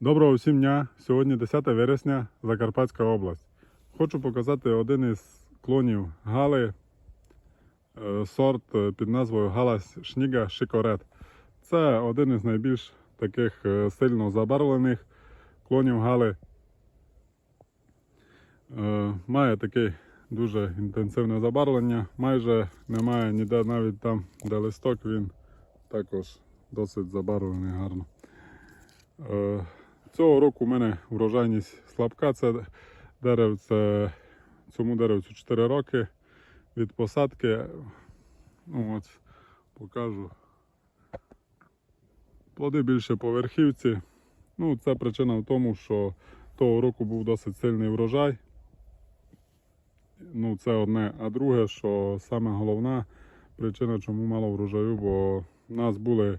Доброго всім дня! Сьогодні 10 вересня, Закарпатська область. Хочу показати один із клонів Гали, е, сорт е, під назвою Гала Шніга Шикорет. Це один із найбільш таких е, сильно забарвлених клонів Гали. Має таке дуже інтенсивне забарвлення. Майже немає ніде навіть там, де листок, він також досить забарвлений гарно. Цього року у мене врожайність слабка. Це деревце, цьому деревцю 4 роки від посадки. Ну, от, покажу. Плоди більше по верхівці. Ну, це причина в тому, що того року був досить сильний врожай. Ну, це одне. А друге, що саме головна причина, чому мало врожаю, бо в нас були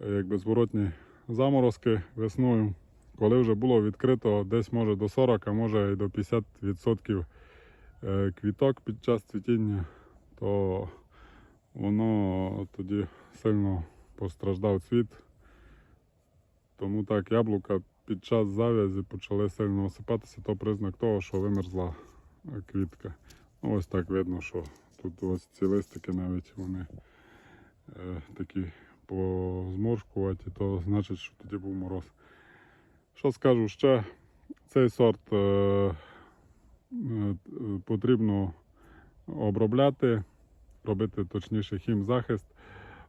е, якби зворотні заморозки весною, коли вже було відкрито десь може до 40, а може і до 50% е, квіток під час цвітіння, то воно тоді сильно постраждав цвіт. Тому так, яблука під час зав'язі почали сильно осипатися, то признак того, що вимерзла е, квітка. Ну, ось так видно, що тут ось ці листики навіть вони е, такі позморшкуваті, то значить, що тоді був мороз. Що скажу ще? Цей сорт е, е, потрібно обробляти, робити точніше хімзахист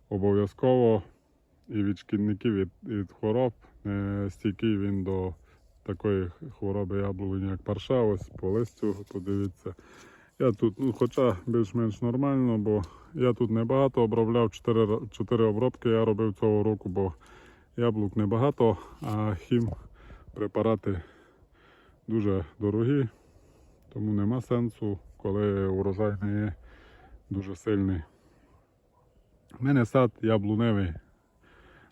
обов'язково і від шкідників, від, від хвороб. Не стійкий він до такої хвороби яблуні, як парша, ось по листю, подивіться. Я тут, ну, хоча більш-менш нормально, бо я тут небагато обробляв, 4, 4 обробки я робив цього року, бо яблук небагато, а хім препарати дуже дорогі, тому нема сенсу, коли урожай не є дуже сильний. У мене сад яблуневий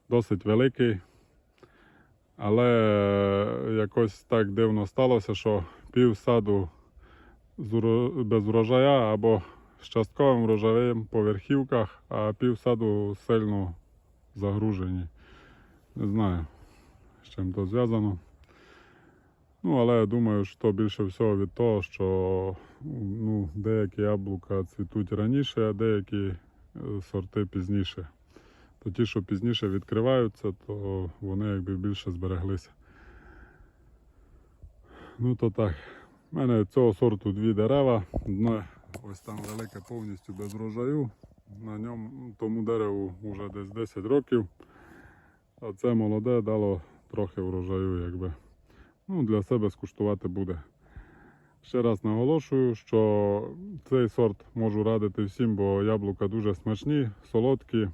досить великий, але якось так дивно сталося, що пів саду без врожая або з частковим врожаєм по верхівках, а пів саду сильно загружені. Не знаю, з чим то зв'язано. Ну, але я думаю, що більше всього від того, що ну, деякі яблука цвітуть раніше, а деякі е, сорти пізніше. То ті, що пізніше відкриваються, то вони якби більше збереглися. Ну то так. У мене цього сорту дві дерева. Одне ось там велике повністю без врожаю. На ньому тому дереву вже десь 10 років. А це молоде дало трохи врожаю, якби. Ну, для себе скуштувати буде. Ще раз наголошую, що цей сорт можу радити всім, бо яблука дуже смачні, солодкі.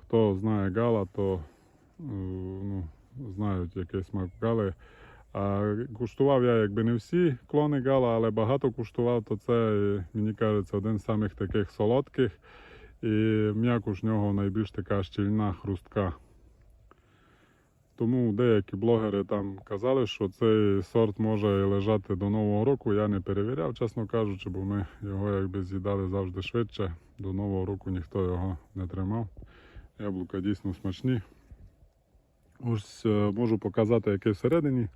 Хто знає гала, то е, ну, знають, який смак гали. А куштував я якби не всі клони гала, але багато куштував, то це, е, мені кажеться, один з самих таких солодких. І м'якуш нього найбільш така щільна хрустка. Тому деякі блогери там казали, що цей сорт може лежати до Нового року. Я не перевіряв, чесно кажучи, бо ми його якби з'їдали завжди швидше. До Нового року ніхто його не тримав. Яблука дійсно смачні. Ось е, можу показати, яке всередині.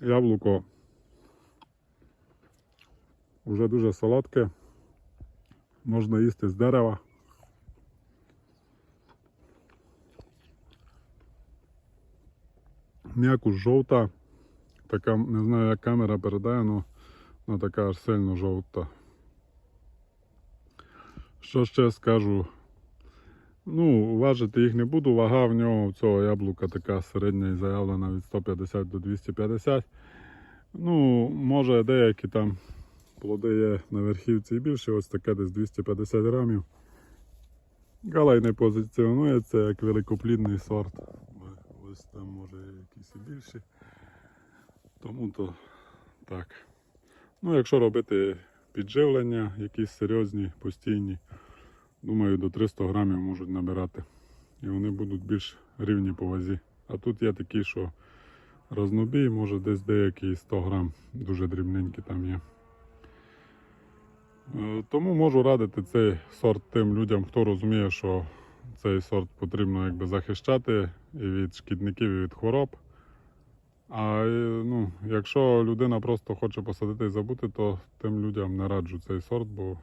Яблуко вже дуже солодке. Можна їсти з дерева. М'якуш жовта. Така, не знаю, як камера передає, але вона така аж сильно жовта. Що ще скажу? Ну, важити їх не буду. Вага в нього цього яблука така середня і заявлена від 150 до 250. Ну, може деякі там плоди є на верхівці і більше, ось таке десь 250 грамів. Галай не позиціонується як великоплідний сорт. Ось там може якісь і більші. Тому то так. Ну, якщо робити підживлення, якісь серйозні, постійні, думаю, до 300 грамів можуть набирати. І вони будуть більш рівні по вазі. А тут є такі, що разнобій, може десь деякі 100 грам, дуже дрібненькі там є. Е, Тому можу радити цей сорт тим людям, хто розуміє, що цей сорт потрібно якби захищати і від шкідників, і від хвороб. А е, ну, якщо людина просто хоче посадити і забути, то тим людям не раджу цей сорт, бо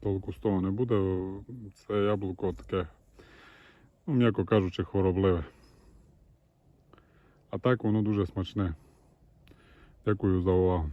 толку з того не буде. Це яблуко таке, ну, м'яко кажучи, хворобливе. А так воно дуже смачне. Дякую за увагу.